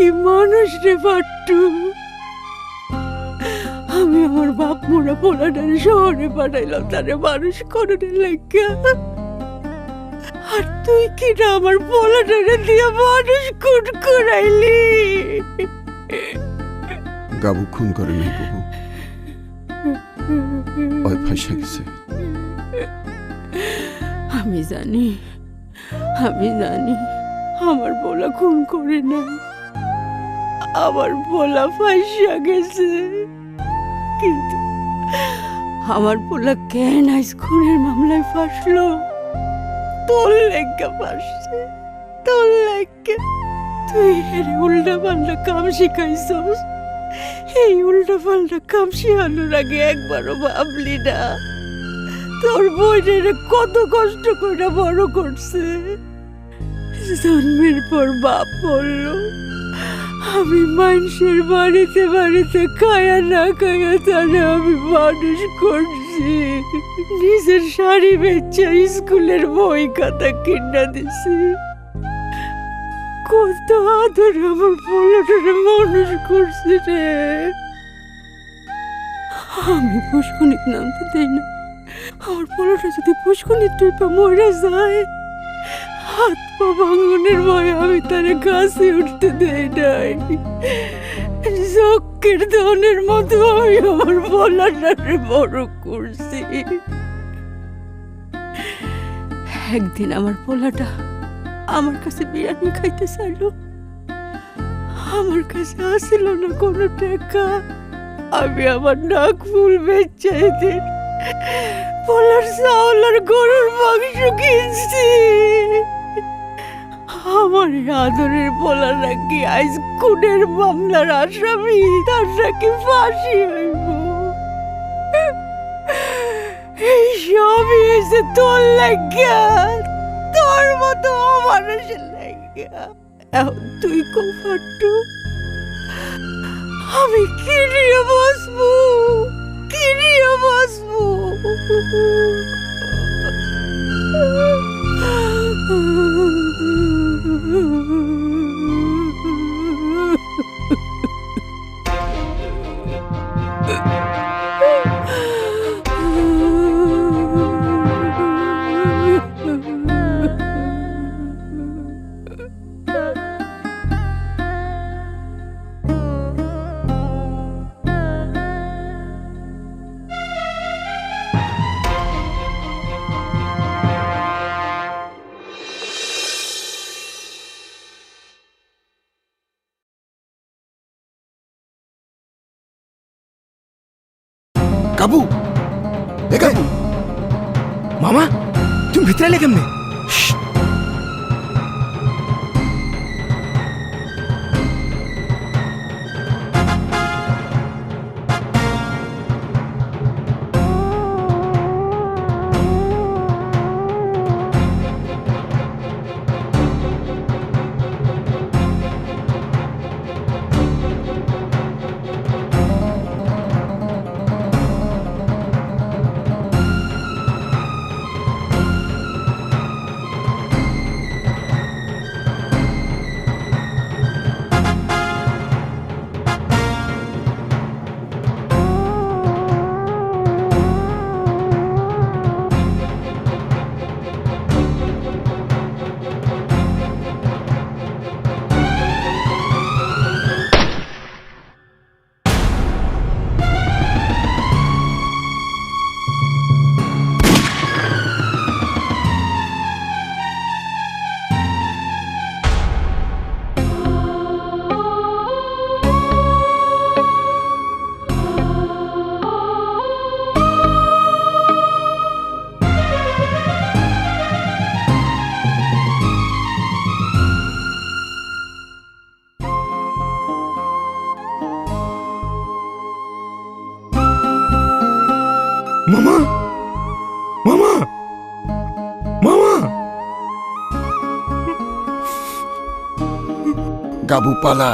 কি মানুষ রে পাট্টু আমি আমার বাপ মোড়া পোলাটারে শহরে পাঠাইলাম তারে মানুষ করে লাগে। আর তুই কি না আমার পোলাটারে দিয়ে মানুষ খুন করাইলি? গাবু খুন করে নাই বাবু ওই গেছে। আমি জানি আমি জানি আমার বলা খুন করে না আমার বলা ফাঁসিয়া গেছে। কিন্তু আমার পোলা কেন আইস খুনের মামলায় ফাঁসলো? তোর লেগা ফাঁসছে, তোর লেগা। তুই এর উল্টা পাল্টা কাম শিখাইছস। এই উল্টা পাল্টা কাম শিখানোর আগে একবারও ভাবলি না। তোর বইনের কত কষ্ট করে বড় করছে। জন্মের পর বাপ বলল আমি মানুষের বাড়িতে বাড়িতে খায়া না খায়া তারা আমি মানুষ করছি। নিজের শাড়ি বেচা স্কুলের বই খাতা কিনা দিছি। কত আদর আমার পোলাটারে মানুষ করছি রে। আমি পুষ্কনিক নামতে দেই না। আমার পোলাটা যদি পুষ্কনির টুইপা মরে যায়, হাত ভাঙনের ভয়ে আমি তারে কাছে উঠতে দেই নাই। চক্ষের ধনের মতো আমি আমার পোলাটারে বড় করছি। একদিন আমার পোলাটা আমার কাছে বিরিয়ানি খাইতে চাইল। আমার কাছে আসিল না কোনো টাকা। আমি আমার নাক ফুল দিন পোলার চাউল আর গরুর মাংস কিনছি। আমার আদরের পোলার নাকি আইস খুনের মামলার আসামি? তার নাকি ফাঁসি হইব? এই সবই হয়েছে তোর লাগিয়া তোর মতো মানুষের লাগিয়া এখন তুই কফাট্টু আমি কি নিয়ে বসবো? কি নিয়ে বসবো? काबू? ए काबू मामा तुम भितरे लेके हमने। মামা? মামা? মামা? গাবু পালা।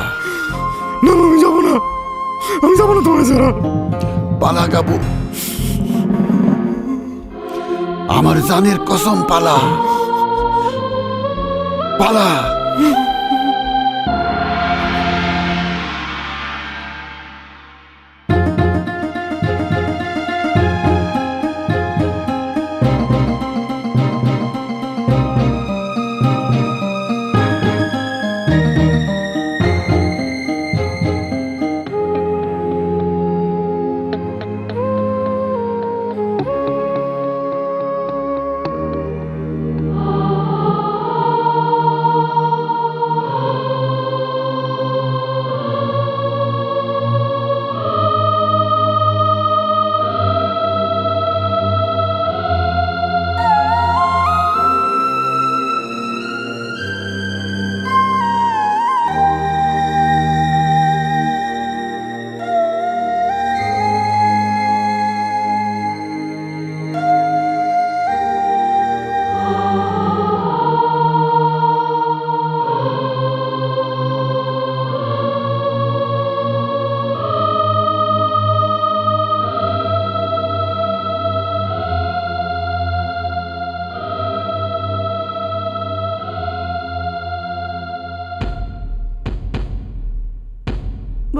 না আমি যাব না। আমি যাব না তোমার ছাড়া পালা গাবু। আমার জানের কসম পালা। পালা।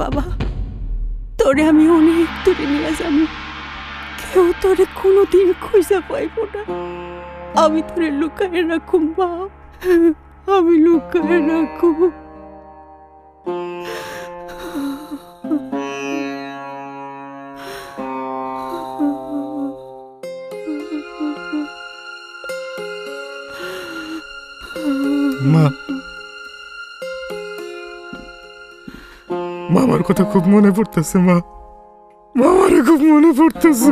বাবা, তোরে আমি অনেক দূরে নিয়ে যাব। কেউ তোরে কোনোদিন খুঁজে পাইব না। আমি তোরে লুকায় রাখুম বাপ আমি লুকায় রাখুম। মা আমার কথা খুব মনে পড়তেছে মা। বাবার খুব মনে পড়তেছে।